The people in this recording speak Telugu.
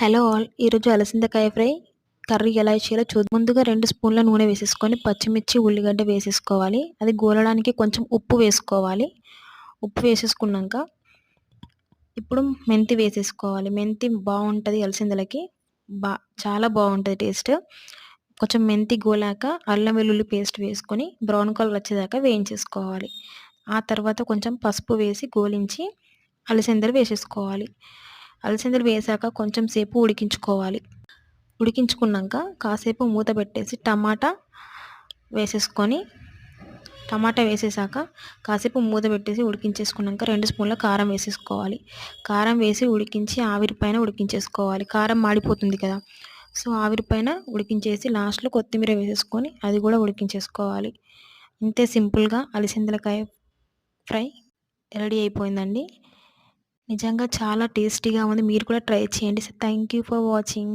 Hello all. ఈరోజు అలసిందకాయ ఫ్రై కర్రీ ఎలా చేయాలో చూద్దాం. ముందుగా రెండు స్పూన్ల నూనె వేసేసుకొని పచ్చిమిర్చి ఉల్లిగడ్డ వేసేసుకోవాలి. అది గోలడానికి కొంచెం ఉప్పు వేసుకోవాలి. ఉప్పు వేసేసుకున్నాక ఇప్పుడు మెంతి వేసేసుకోవాలి. మెంతి బాగుంటుంది అలసిందలకి. బా చాలా బాగుంటుంది టేస్ట్. కొంచెం మెంతి గోలాక అల్లం వెల్లుల్లి పేస్ట్ వేసుకొని బ్రౌన్ కలర్ వచ్చేదాకా వేయించేసుకోవాలి. ఆ తర్వాత కొంచెం పసుపు వేసి గోలించి అలసిందలు వేసేసుకోవాలి. అలసందలు వేసాక కొంచెం సేపు ఉడికించుకోవాలి. ఉడికించుకున్నాక కాసేపు మూత పెట్టేసి టమాటా వేసేసుకొని టమాటా వేసేసాక కాసేపు మూత పెట్టేసి ఉడికించేసుకున్నాక రెండు స్పూన్ల కారం వేసేసుకోవాలి. కారం వేసి ఉడికించి ఆవిరి పైన ఉడికించేసుకోవాలి. కారం మాడిపోతుంది కదా సో ఆవిరి పైన ఉడికించేసి లాస్ట్లో కొత్తిమీర వేసేసుకొని అది కూడా ఉడికించేసుకోవాలి. ఇంతే సింపుల్గా అలసిందలకాయ ఫ్రై రెడీ అయిపోయిందండి. నిజంగా చాలా టేస్టీగా ఉంది. మీరు కూడా ట్రై చేయండి. Thank you for watching.